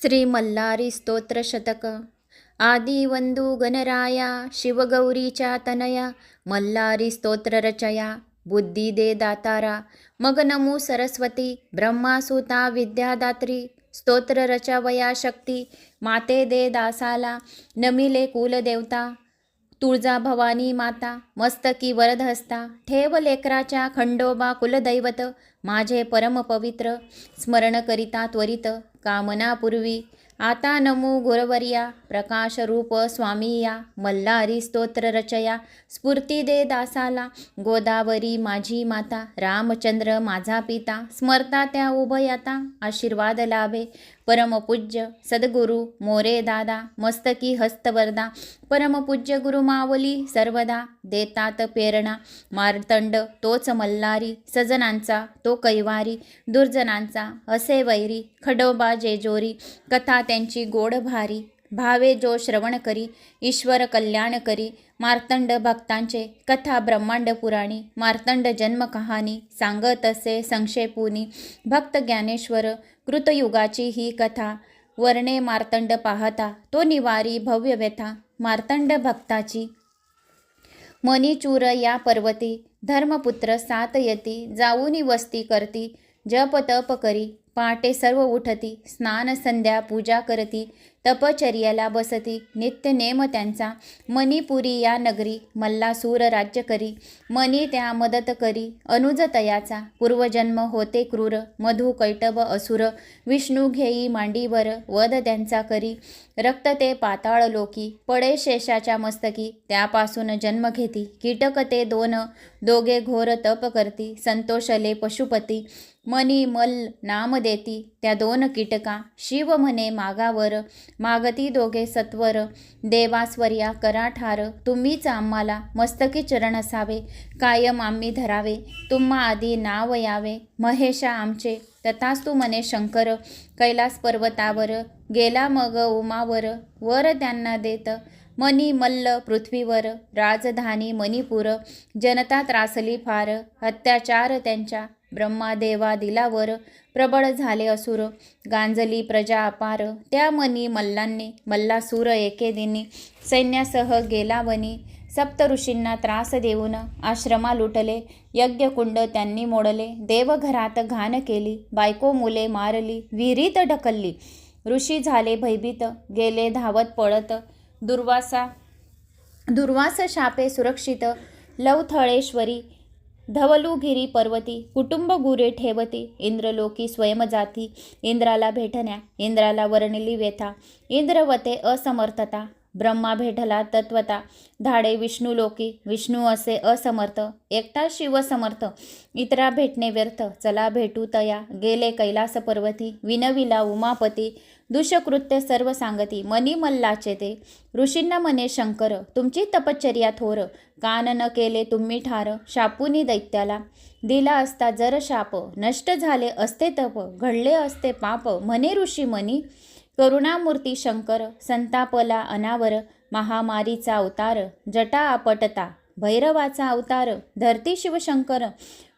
श्री मल्हारी स्तोत्र शतक आदी वंदू गणराया शिवगौरीच्या तनया मल्हारी स्तोत्र रचया बुद्धी दे दातारा मग नमू सरस्वती ब्रह्मासुता विद्यादात्री स्तोत्र रचवया शक्ती माते दे दासाला नमिले कुलदेवता तुळजा भवानी माता मस्तकी वरदहस्ता ठेव लेकराच्या खंडोबा कुलदैवत माझे परमपवित्र स्मरण करिता त्वरित कामनापूर्वी. आता नमो गुरवर्या प्रकाश रूप स्वामी या मल्हारी स्तोत्र रचया स्फूर्ती दे दासाला गोदावरी माझी माता रामचंद्र माझा पिता स्मरता त्या उभयाता आशीर्वाद लाभे. परमपूज्य सद्गुरु मोरे दादा मस्तकी हस्तवरदा परमपूज्य गुरुमावली सर्वदा देतात प्रेरणा मार्तंड तोच मल्हारी सजनांचा तो कैवारी दुर्जनांचा असे वैरी खडोबा जेजोरी कथा त्यांची गोड भारी भावे जो श्रवण करी ईश्वर कल्याण करी मार्तंड भक्तांचे कथा ब्रह्मांड पुराणी मार्तंड जन्म कहाणी सांगत असे संक्षेपुनी भक्त ज्ञानेश्वर कृतयुगाची ही कथा. वर्णे मार्तंड पाहता तो निवारी भव्य व्यथा मार्तंड भक्ताची. मणिचूर या पर्वती धर्मपुत्र सात यती जाऊनी वस्ती करती जप तप करी पहाटे सर्व उठती स्नान संध्या पूजा करती तपचर्याला बसती. नित्य नेम त्यांचा. मणिपुरी या नगरी मल्लासूर राज्य करी. मनी त्या मदत करी. अनुज तयाचा. पूर्वजन्म होते क्रूर. मधु कैटभ असुर. विष्णू घेई मांडीवर. वध त्यांचा करी. रक्त ते पाताळ लोकी. पडे शेषाच्या मस्तकी. त्यापासून जन्म घेती. कीटक ते दोन. दोघे घोर तप करती. संतोषले पशुपती. मनी मल नाम देती. त्या दोन कीटका शिव म्हणे मागावर मागती दोघे सत्वर. देवास्वर्या कराठार तुम्हीच आम्हाला मस्तकी चरण असावे. कायम आम्ही धरावे. तुम्हा आधी नाव यावे. महेशा आमचे तथाच तू म्हणे शंकर कैलास पर्वतावर. गेला मग उमावर. वर त्यांना देत. मनी मल्ल पृथ्वीवर. राजधानी मणिपूर. जनता त्रासली फार. अत्याचार त्यांच्या ब्रह्मादेवादिलावर प्रबळ झाले असुर. गांजली प्रजा अपार. त्या मनी मल्लांनी मल्लासूर एके दिनी सैन्यासह गेला वनी सप्त ऋषींना त्रास देऊन आश्रमा लुटले. यज्ञकुंड त्यांनी मोडले. देवघरात घाण केली. बायको मुले मारली. विहिरीत ढकलली. ऋषी झाले भयभीत. गेले धावत पळत. दुर्वासा दुर्वास शापे सुरक्षित. लवथळेश्वरी धवलुगिरी पर्वती कुटुंब गुरे ठेवती इंद्रलोकी स्वयंजाती इंद्राला भेटण्या इंद्राला वर्णिली व्यथा इंद्रवते असमर्थता ब्रह्मा भेटला तत्वता धाडे विष्णू लोकी विष्णू असे असमर्थ एकटा शिव समर्थ इतरा भेटणे व्यर्थ चला भेटू तया गेले कैलास पर्वती विनविला उमापती दुष्कृत्य सर्व सांगती मनी मल्लाचे ते. ऋषींना मने शंकर तुमची तपश्चर्या थोर कान न केले तुम्ही ठार शापुनी दैत्याला दिला असता जर शाप नष्ट झाले असते तप घडले असते पाप म्हणे ऋषी मनी. करुणामूर्ती शंकर संतापला अनावर महामारीचा अवतार जटा आपटता भैरवाचा अवतार धरती शिवशंकर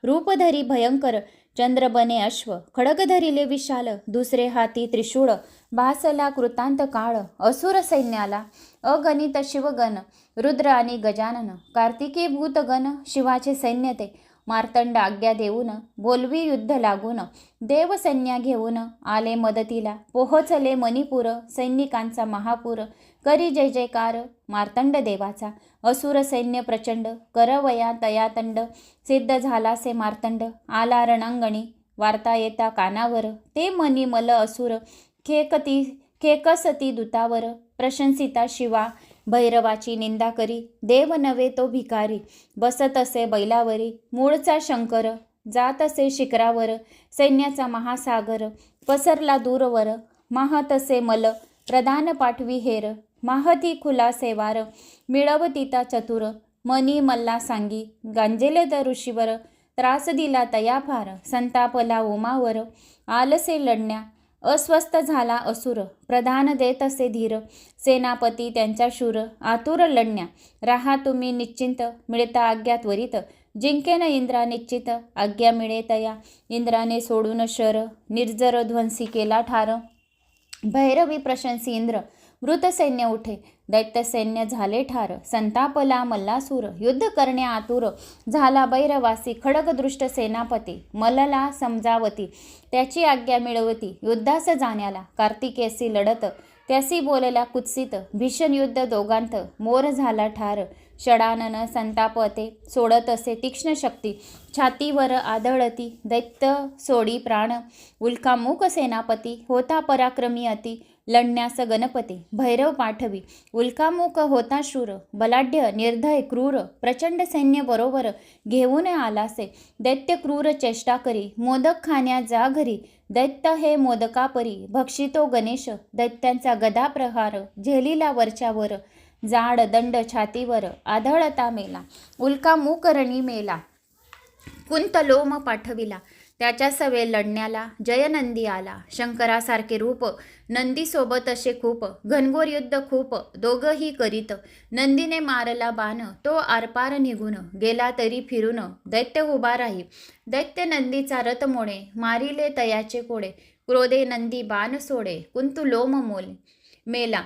रूपधरी भयंकर चंद्र बने अश्व खडग धरिले विशाल दुसरे हाती त्रिशूळ भासला कृतांत काळ असुर सैन्याला अगणित शिवगण रुद्र आणि गजानन कार्तिकी भूतगण शिवाचे सैन्य ते मार्तंड आज्ञा देऊन बोलवी युद्ध लागून देवसैन्या घेऊन आले मदतीला पोहोचले मणिपूर सैनिकांचा महापूर करी जय जयकार मार्तंड देवाचा. असुर सैन्य प्रचंड करवया तयातंड सिद्ध झालासे मार्तंड आला रणांगणी. वार्ता येता कानावर ते मनी मल असुर. खेकती खेकसती दूतावर. प्रशंसिता शिवा भैरवाची निंदा करी. देव नव्हे तो भिकारी. बसत असे बैलावरी. मूळचा शंकर जात असे शिखरावर. सैन्याचा महासागर पसरला दूरवर. माहतसे मल प्रधान पाठवी हेर. माहती खुला सेवार मिळवतीता चतुर मनी मल्ला सांगी गांजेले द ऋषीवर त्रास दिला तया फार संतापला ओमावर आलसे लढण्या अस्वस्थ झाला असुर प्रधान देत असे धीर सेनापती त्यांच्या शूर आतुर लढण्या राहा तुम्ही निश्चिंत मिळता आज्ञा त्वरित जिंकेन इंद्रा निश्चित आज्ञा मिळे तया इंद्राने सोडून शर निर्जर ध्वंसी केला ठार भैरवी प्रशंसी इंद्र मृत सैन्य उठे. दैत्य सैन्य झाले ठार. संतापला मल्लासूर. युद्ध करणे आतुर. झाला बैरवासी खडगदृष्ट सेनापती. मलला समजावती. त्याची आज्ञा मिळवती. युद्धास जाण्याला. कार्तिकेसी लढत. त्यासी बोलला कुत्सित. भीषण युद्ध दोघांत. मोर झाला ठार. षडानन संतापते सोडत असे तीक्ष्ण शक्ती छातीवर आदळती दैत्य सोडी प्राण उल्कामुख सेनापती होता पराक्रमी अति लढण्यास गणपती भैरव पाठवी उल्कामुख होता शूर बलाढ्य निर्धय क्रूर प्रचंड सैन्य बरोबर घेऊन आलासे दैत्य क्रूर चेष्टा करी मोदक खाण्या जा घरी दैत्य हे मोदकापरी भक्षितो गणेश दैत्यांचा गदा प्रहार झेलीला वरच्यावर जाड दंड छातीवर आधळता मेला. उल्का मुकरणी मेला. कुंत लोम पाठविला. त्याच्या सवे लढण्याला जयनंदी आला. शंकरासारखे रूप नंदीसोबत असे खूप घनघोर युद्ध खूप दोघंही करीत. नंदीने मारला बाण तो आरपार निघून गेला तरी फिरून दैत्य उभा राही. दैत्य नंदीचा रथ मोडे मारिले तयाचे कोडे. क्रोधे नंदी बाण सोडे कुंतु लोम मोल मेला.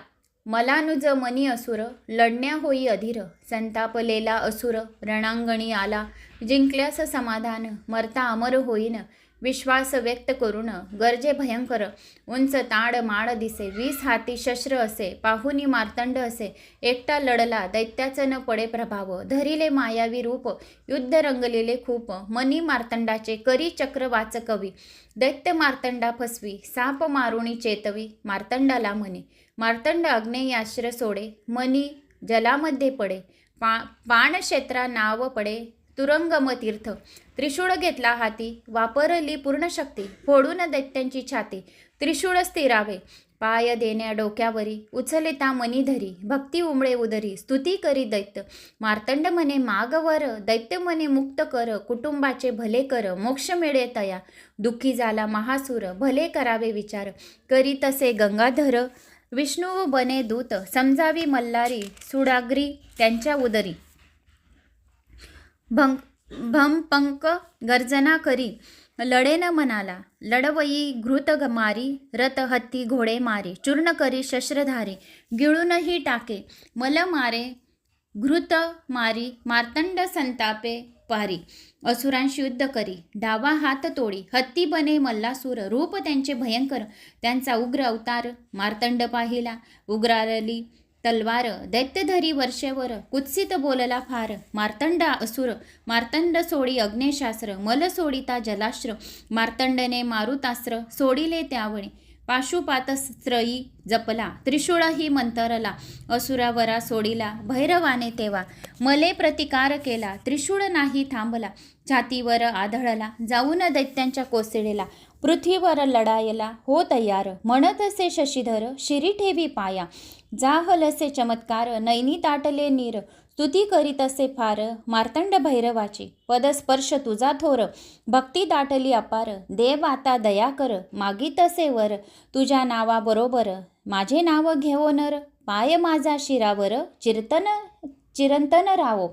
मलानुज मनी असुर लढण्या होई अधीर. संतापलेला असुर रणांगणी आला. जिंकल्यास समाधान मरता अमर होईन. विश्वास व्यक्त करून गरजे भयंकर. उंच ताड माड दिसे. वीस हाती शस्त्र असे. पाहुनी मार्तंड असे. एकटा लढला दैत्याचं न पडे प्रभाव. धरिले मायावी रूप. युद्ध रंगलेले खूप. मनी मार्तंडाचे करी चक्र वाचकवी. दैत्य मार्तंडा फसवी. साप मारुणी चेतवी. मार्तंडाला म्हणे. मार्तंड अग्नेयाश्र सोडे. मनी जलामध्ये पडे. पा पाणक्षेत्रा नाव पडे. तुरंगम तीर्थ त्रिशूळ घेतला हाती वापरली पूर्ण शक्ती. फोडून दैत्यांची छाती. त्रिशूळ स्थिरावे. पाय देण्या डोक्यावरी उचलिता मनी धरी. भक्ती उमळे उदरी स्तुती करी दैत्य. मार्तंड म्हणे मागवर दैत्य म्हणे मुक्त कर. कुटुंबाचे भले कर मोक्ष मिळे तया. दुःखी झाला महासूर भले करावे विचार. करी तसे गंगाधर. विष्णू बने दूत समजावी मल्हारी सुडाग्री त्यांच्या उदरी. भंग भमपंक गर्जना करी लढेन मनाला लढवई घृत ग- मारी रथ हत्ती घोडे मारी चूर्ण करी शस्त्रधारी गिळूनही टाके मल मारे घृत मारी मार्तंड संतापे पारी असुरांशी युद्ध करी. डावा हात तोडी. हत्ती बने मल्लासूर. रूप त्यांचे भयंकर. त्यांचा उग्र अवतार मार्तंड पाहिला. उग्रारली तलवार. दैत्यधरी वर्षेवर. कुत्सित बोलला फार. मार्तंडा असुर. मार्तंड सोडी अग्नेशास्त्र. मल सोडिता जलाश्र. मार्तंडने मारुतास्त्र. सोडिले त्यावणे. पाशुपातस्त्रयी जपला. त्रिशूळही मंतरला. असुरावरा सोडिला. भैरवाने तेव्हा मले प्रतिकार केला. त्रिशूळ नाही थांबला. छातीवर आधळला जाऊन दैत्यांच्या कोसळेला. पृथ्वीवर लढायला हो तयार. म्हणतसे शशीधर शिरी ठेवी पाया. जाहलसे चमत्कार. नैनी ताटले नीर. स्तुती करीत असे फार मार्तंड भैरवाची. पदस्पर्श तुझा थोर. भक्ती दाटली अपार. देव आता दया कर. मागित असे वर. तुझ्या नावाबरोबर. माझे नाव घेवो नर. पाय माझा शिरावर. चिरतन चिरंतन राहो.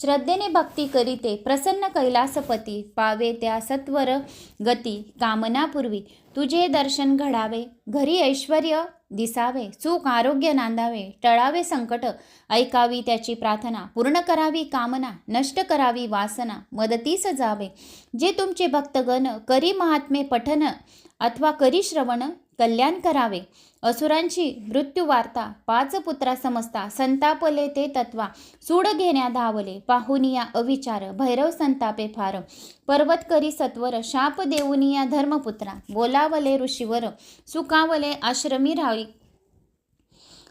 श्रद्धेने भक्ती करीते प्रसन्न कैलासपती पावे त्या सत्वर गती कामनापूर्वी तुझे दर्शन घडावे घरी ऐश्वर दिसावे सुख आरोग्य नांदावे टळावे संकट ऐकावी त्याची प्रार्थना पूर्ण करावी कामना नष्ट करावी वासना मदतीस जावे. जे तुमचे भक्तगण करी महात्मे पठन अथवा करी श्रवण कल्याण करावे. असुरांची मृत्यू वार्ता पाच पुत्रा समजता संतापले ते तत्वा. सूड घेण्या धावले पाहुनिया अविचार. भैरव संतापे फार. पर्वत करी सत्वर शाप देऊनिया धर्मपुत्रा. बोलावले ऋषीवर सुकावले आश्रमी रावी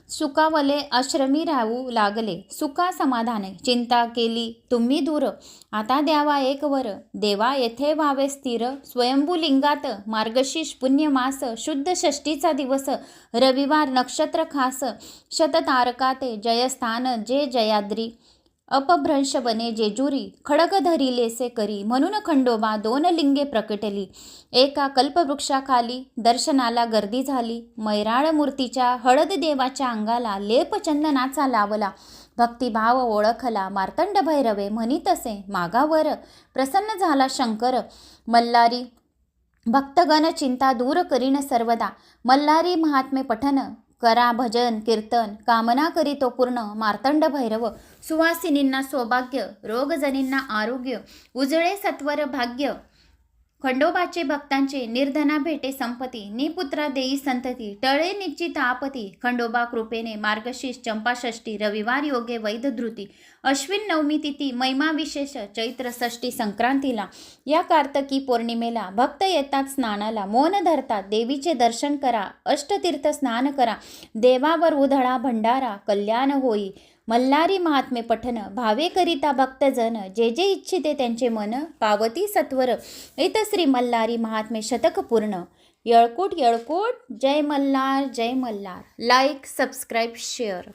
सुकावले आश्रमी राहू लागले. सुका समाधाने चिंता केली. तुम्ही दूर. आता द्यावा एक वर. देवा येथे व्हावे स्थिर. स्वयंभूलिंगात मार्गशीर्ष पुण्यमास. शुद्ध षष्टीचा दिवस. रविवार नक्षत्र खास. शततारकाते जयस्थान. जे जयाद्री. अपभ्रंश बने जेजुरी खडग धरिलेसे करी म्हणून खंडोबा दोन लिंगे प्रकटली. एका कल्पवृक्षाखाली दर्शनाला गर्दी झाली. मैराळ मूर्तीच्या हळद देवाच्या अंगाला लेप चंदनाचा लावला. भक्तिभाव ओळखला मार्तंड भैरवे म्हणी तसे मागावर प्रसन्न झाला शंकर. मल्हारी भक्तगण चिंता दूर करीन सर्वदा. मल्हारी महात्मे पठन करा भजन कीर्तन कामना करी तो पूर्ण मार्तंड भैरव. सुवासिनींना सौभाग्य रोगजनींना आरोग्य उजळे सत्वर भाग्य खंडोबाचे भक्तांचे निर्धना भेटे संपती निपुत्रा देई संतती टळे निश्चित आपती खंडोबा कृपेने मार्गशीर्ष चंपाषष्ठी रविवार योगे वैध धृती अश्विन नवमी तिथी महिमा विशेष चैत्र षष्ठी संक्रांतीला या कार्तकी पौर्णिमेला भक्त येतात स्नानाला मौन धरतात देवीचे दर्शन करा अष्टतीर्थ स्नान करा देवावर उधळा भंडारा कल्याण होई मल्हारी महात्मे पठन भावे करिता भक्तजन जे जे इच्छिते त्यांचे मन पावती सत्वर. इत श्री मल्हारी महात्मे शतक पूर्ण. यळकोट येळकूट. जय मल्हार जय मल्हार. Like subscribe share